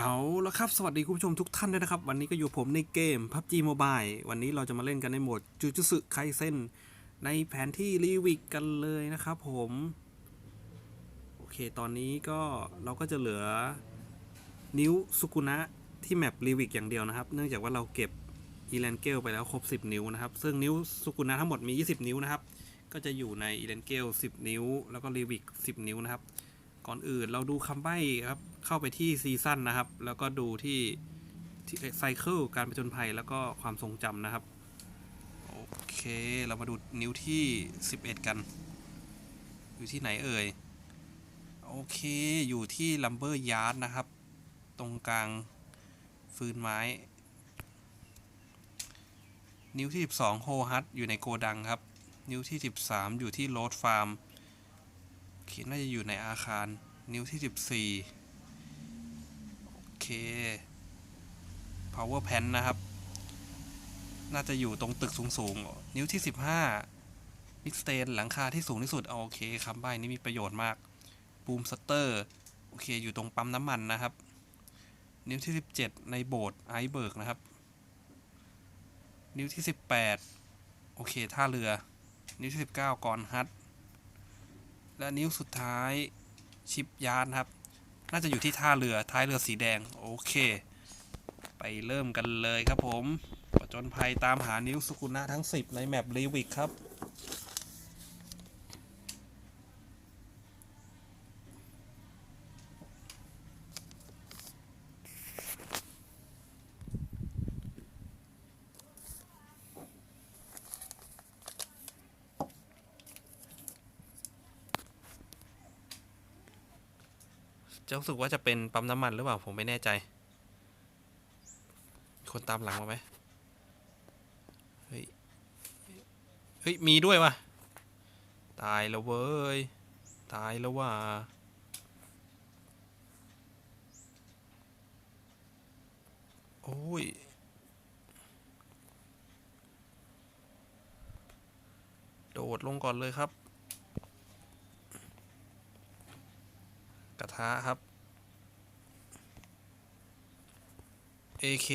เอาละครับ สวัสดีคุณผู้ชมทุกท่านด้วยนะครับ วันนี้ก็อยู่ผมในเกม PUBG Mobile วันนี้เราจะมาเล่นกันในโหมดจูจุสึไคเซนในแผนที่รีวิกกันเลยนะครับผม โอเค ตอนนี้ก็เราก็จะเหลือนิ้วสุกุนะที่แมปรีวิกอย่างเดียวนะครับ เนื่องจากว่าเราเก็บอีแลนเกลไปแล้วครบ 10 นิ้วนะครับ ซึ่งนิ้วสุกุนะทั้งหมดมี 20 นิ้วนะครับ ก็จะอยู่ในอีแลนเกล10 นิ้ว แล้วก็รีวิก10 นิ้วนะครับ ก่อนอื่นเราดูคำใบ้ครับ เข้าไปที่ซีซั่นนะครับ แล้วก็ดูที่ไซเคิลการประจนภัยแล้วก็ความทรงจำนะครับ โอเคเรามาดูนิ้วที่ 11 กัน อยู่ที่ไหนเอ่ย โอเคอยู่ที่ลัมเบอร์ยาร์ดนะครับ ตรงกลางฟืนไม้ นิ้วที่ 12โฮฮัตอยู่ในโกดังครับ นิ้วที่ 13 อยู่ที่โรดฟาร์มคิดน่าจะอยู่ในอาคาร นิ้วที่ 14 power pan นะครับ น่าจะอยู่ตรงตึกสูงๆ นิ้วที่ 15มิกสเตนหลังคาที่สูงที่สุดโอเคคำใบนี้มีประโยชน์มากบูมสเตอร์โอเค อยู่ตรงปั๊มน้ำมันนะครับ นิ้วที่ 17 ในโบสถ์ไอเบิร์กนะครับ นิ้วที่ 18 โอเค ท่าเรือ นิ้วที่ 19 กอนฮัทและนิ้วสุดท้ายชิปยานครับ น่าจะอยู่ที่ท่าเรือท้ายเรือสีแดง โอเค ไปเริ่มกันเลยครับผมประจนภัยตามหานิ้วสุกุนะทั้ง 10 ในแมปรีวิกครับ จะรู้สึกว่าจะเป็นปั๊มน้ำมันหรือเปล่าผมไม่แน่ใจ คนตามหลังมาไหมเฮ้ย เฮ้ย มีด้วยวะตายแล้วเว้ย ตายแล้วว่าโอ้ยโดดลงก่อนเลยครับ กระครับ AK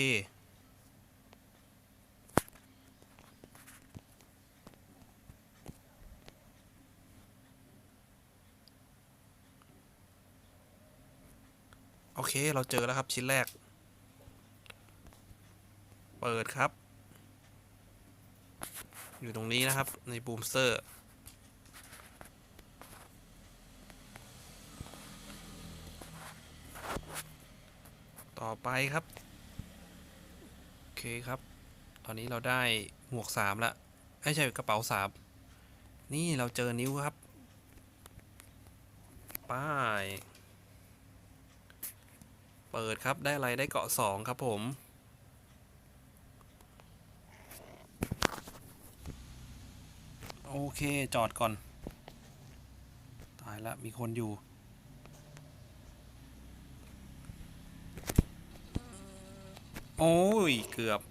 โอเค เราเจอแล้วครับ ชิ้นแรก เปิดครับ อยู่ตรงนี้นะครับในบูมสเตอร์ ต่อไปครับ โอเคครับ ตอนนี้เราได้หมวกสามละไม่ใช่กระเป๋าสามนี่เราเจอนิ้วครับ ป้าย เปิดครับได้อะไรได้เกาะสองครับผม โอเคจอดก่อน ตายละมีคนอยู่ โอ้ย เกือบ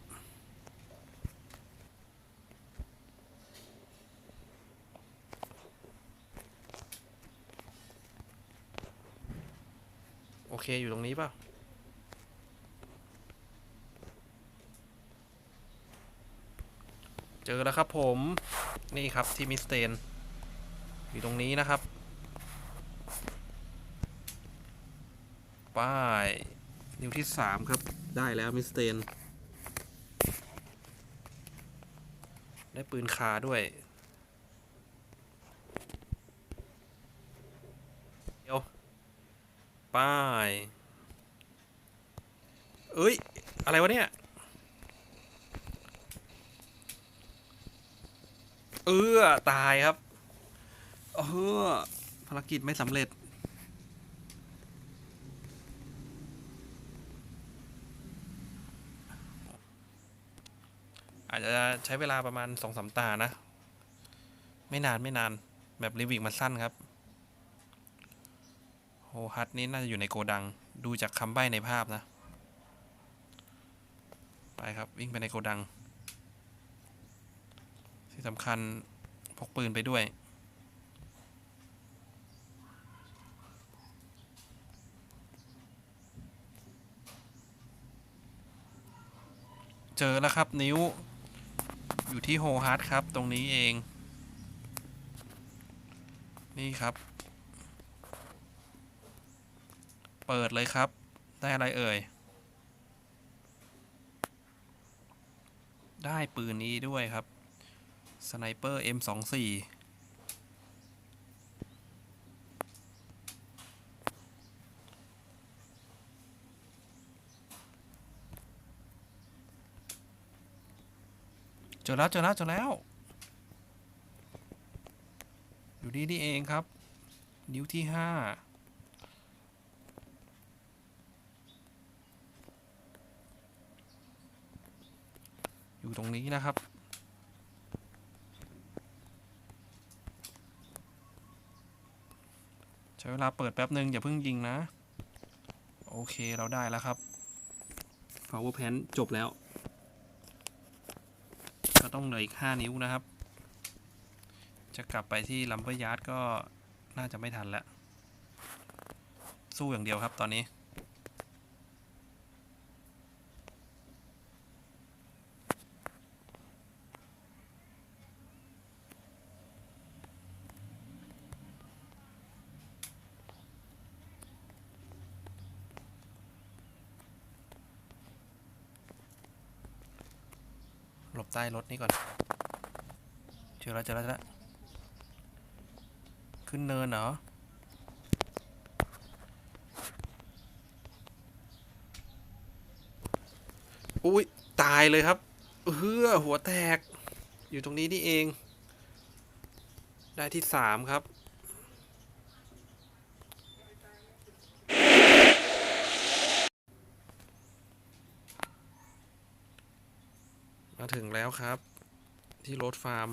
โอเค อยู่ตรงนี้ป่ะ เจอแล้วครับผม นี่ครับที่มิสเตน อยู่ตรงนี้นะครับ ป้าย นิ้วที่สามครับ ได้แล้วมิสเตน ได้ปืนคาด้วย เดี๋ยว ป้าย เอ้ย อะไรวะเนี่ย เออตายครับ เออภารกิจไม่สำเร็จ อาจจะใช้เวลาประมาณสองสามตานะ ไม่นานไม่นานแบบรีวิกมันสั้นครับโฮฮัตนี่น่าจะอยู่ในโกดังดูจากคำใบ้ในภาพนะ ไปครับวิ่งไปในโกดัง ที่สำคัญพกปืนไปด้วยเจอแล้วครับนิ้ว อยู่ที่โฮฮาร์ดครับ ตรงนี้เอง นี่ครับ เปิดเลยครับ ได้อะไรเอ่ย ได้ปืนนี้ด้วยครับสไนเปอร์ M24 เจอแล้วเจอแล้วเจอแล้ว อยู่นี่นี่เองครับ นิ้วที่ห้าอยู่ตรงนี้นะครับ ใช้เวลาเปิดแป๊บหนึ่งอย่าเพิ่งยิงนะ โอเคเราได้แล้วครับ power pan จบแล้ว ต้องเหลืออีก 5 นิ้วนะครับ จะกลับไปที่ลัมเบอร์ยาร์ดก็น่าจะไม่ทันแล้ว สู้อย่างเดียวครับตอนนี้ ต้รถนี่ก่อนเจอแล้วเจอแล้วเจอแล้วขึ้นเนินเหรออุ้ยตายเลยครับเฮือหัวแตก อยู่ตรงนี้นี่เอง ได้ที่สามครับ ถึงแล้วครับ ที่รถฟาร์ม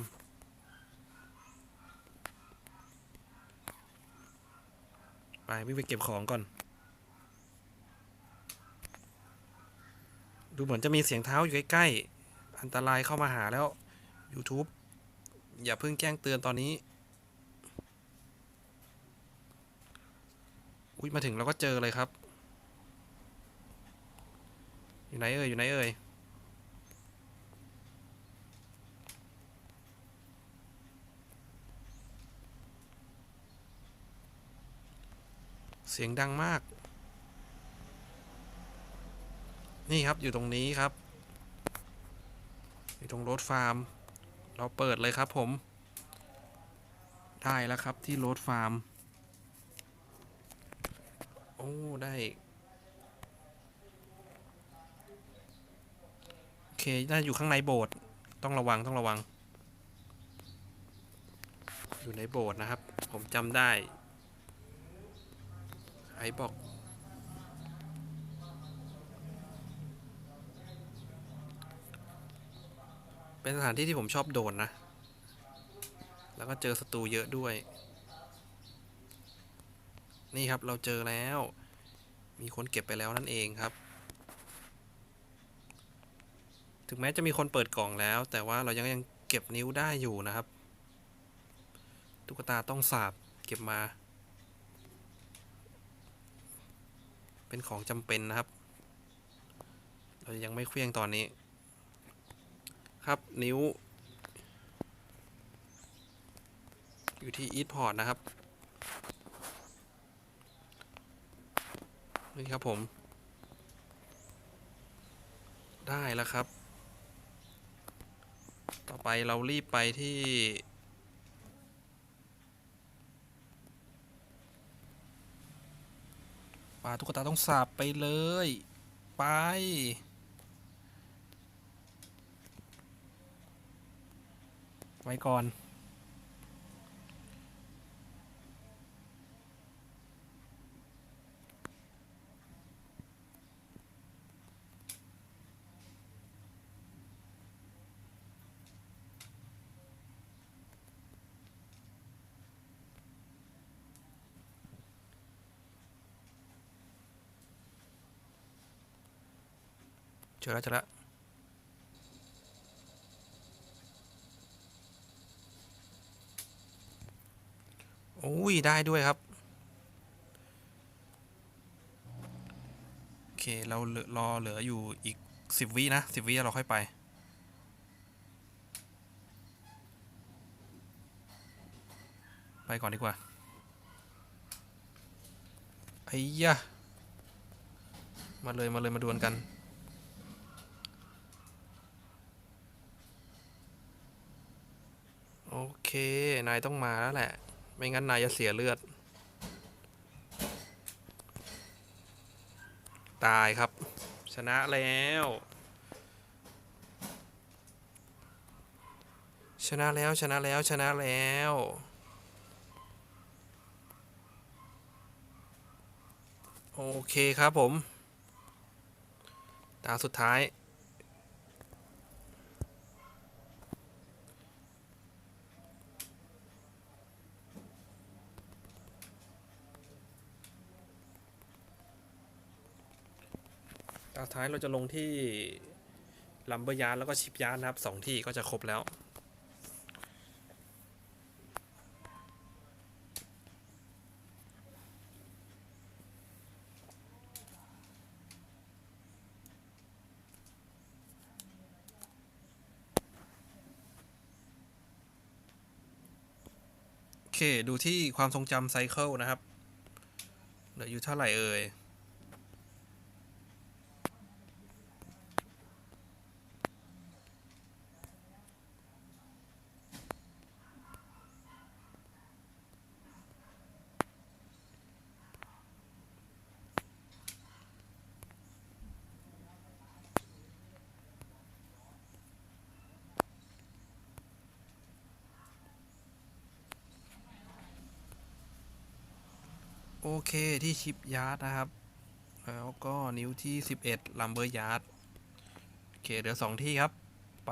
ไปวิ่งไปเก็บของก่อน ดูเหมือนจะมีเสียงเท้าอยู่ใกล้ๆ อันตรายเข้ามาหาแล้ว YouTube อย่าเพิ่งแจ้งเตือนตอนนี้ อุ้ยมาถึงเราก็เจอเลยครับ อยู่ไหนเอ่ยอยู่ไหนเอ่ย เสียงดังมาก นี่ครับอยู่ตรงนี้ครับ อยู่ตรงรถฟาร์ม เราเปิดเลยครับผม ได้แล้วครับที่รถฟาร์ม โอ้ ได้โอเค น่าอยู่ข้างในโบสถ์ ต้องระวัง ต้องระวัง อยู่ในโบสถ์นะครับ ผมจำได้ ไอ้บอกเป็นสถานที่ที่ผมชอบโดนนะ แล้วก็เจอศัตรูเยอะด้วย นี่ครับเราเจอแล้ว มีคนเก็บไปแล้วนั่นเองครับ ถึงแม้จะมีคนเปิดกล่องแล้ว แต่ว่าเรายังยังเก็บนิ้วได้อยู่นะครับ ตุ๊กตาต้องสาบเก็บมา เป็นของจำเป็นนะครับ เรายังไม่เคลี้ยงตอนนี้ ครับนิ้ว อยู่ที่อีทพอร์ตนะครับนี่ครับผม ได้แล้วครับ ต่อไปเรารีบไปที่ ปลาตุ๊กตาต้องสาบไปเลย ไป ไว้ก่อน อแล้วเจอแล้วโอ้ย ได้ด้วยครับ โอเค เราเรอเหลืออยู่อีกสิบวินะสิบวิเราค่อยไป ไปก่อนดีกว่า ไอ้ยะ มาเลย มาเลย มาดวลกัน โอ เค นายต้องมาแล้วแหละ ไม่งั้นนายจะเสียเลือด ตายครับ ชนะแล้ว ชนะแล้วชนะแล้วชนะแล้วโอเคครับผม ตาสุดท้าย ตาสุดท้ายเราจะลงที่ลัมเบอร์ยาร์แล้วก็ชิปยาร์นะครับสองที่ก็จะครบแล้วโอเคดูที่ความทรงจำไซเคิลนะครับ เหลืออยู่เท่าไหร่เอ่ย เคที่ชิปยาร์ดนะครับ แล้วก็นิ้วที่ 11ลัมเบอร์ยาร์ดโอเคเหลือสองที่ครับ ไป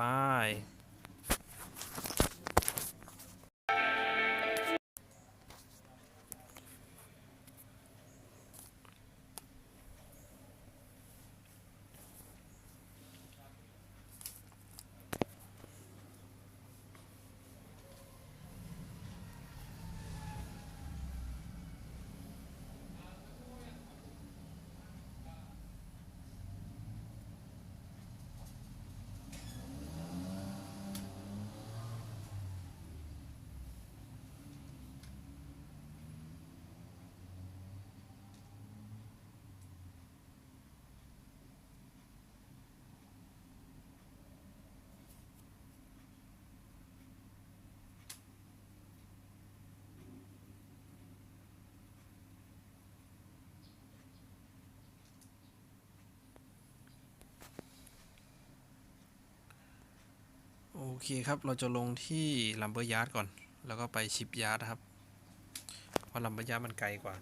เคครับเราจะลงที่ลัมเบอร์ยาร์ดก่อน แล้วก็ไปชิปยาร์ดครับเพราะลัมเบอร์ยาร์ดมันไกลกว่า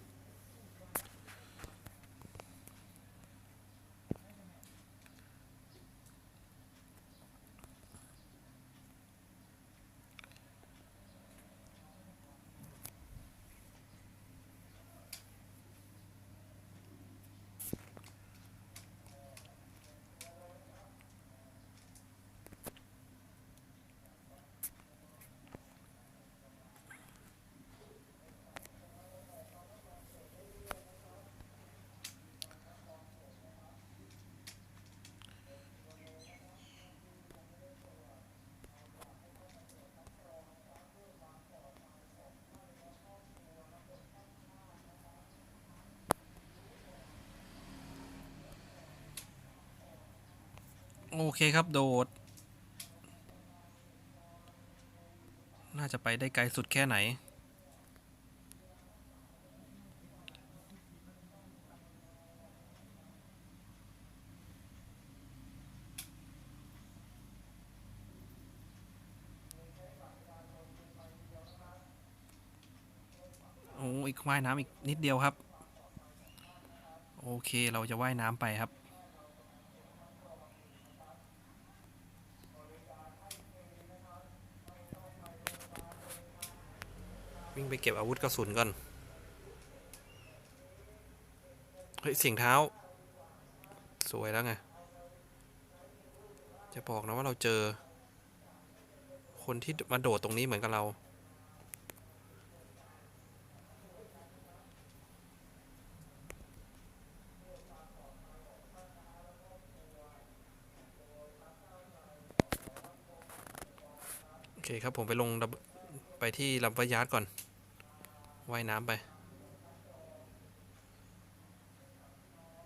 โอเคครับโดด น่าจะไปได้ไกลสุดแค่ไหน โอ้อีกว่ายน้ำอีกนิดเดียวครับ โอเคเราจะว่ายน้ำไปครับ วิ่งไปเก็บอาวุธกระสุนก่อน เฮ้ยเสียงเท้า สวยแล้วไง จะบอกนะว่าเราเจอ คนที่มาโดดตรงนี้เหมือนกับเรา โอเคครับผมไปลงดับ ไปที่ลัมเบอร์ยาร์ดก่อน ว่ายน้ำไป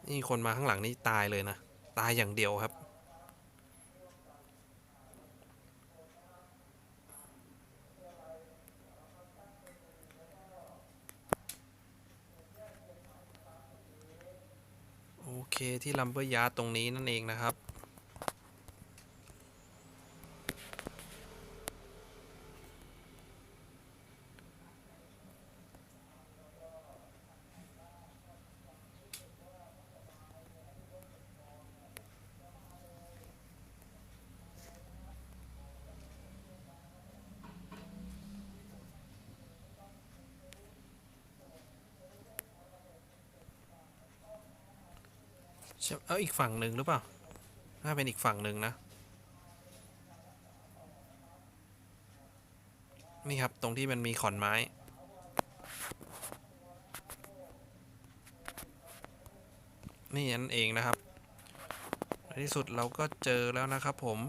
นี่คนมาข้างหลังนี่ตายเลยนะ ตายอย่างเดียวครับ โอเคที่ลัมเบอร์ยาร์ดตรงนี้นั่นเองนะครับ เอาอีกฝั่งหนึ่งหรือเปล่า น่าเป็นอีกฝั่งหนึ่งนะ นี่ครับตรงที่มันมีขอนไม้ นี่นั่นเองนะครับ ในที่สุดเราก็เจอแล้วนะครับผม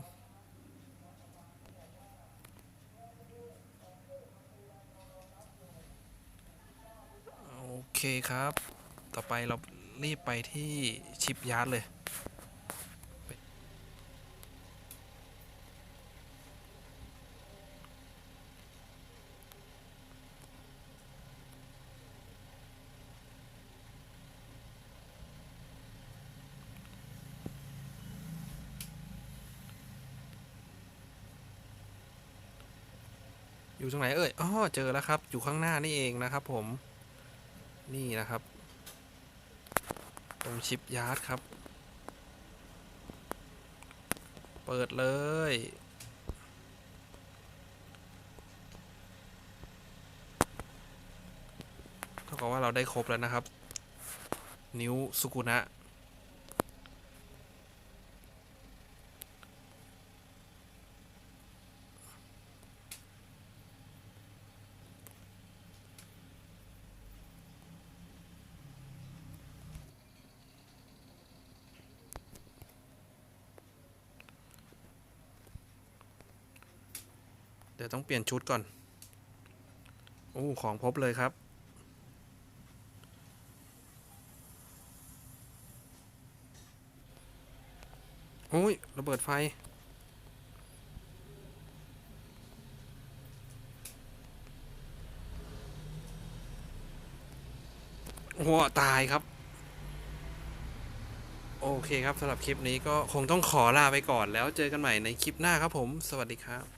โอเคครับ ต่อไปเรา รีบไปที่ชิปยาร์ดเลยอยู่ตรงไหนเอ่ย อ๋อ เจอแล้วครับ อยู่ข้างหน้านี่เองนะครับผม นี่นะครับ รงชิปยาร์ดครับ เปิดเลย เท่ากับว่าเราได้ครบแล้วนะครับ นิ้วสุกุนะ ดี๋ยวต้องเปลี่ยนชุดก่อนโอ้ของพบเลยครับ โอ้ย ระเบิดไฟโอ้โหตายครับ โอเคครับสำหรับคลิปนี้ก็คงต้องขอลาไปก่อนแล้วเจอกันใหม่ในคลิปหน้าครับผม สวัสดีครับ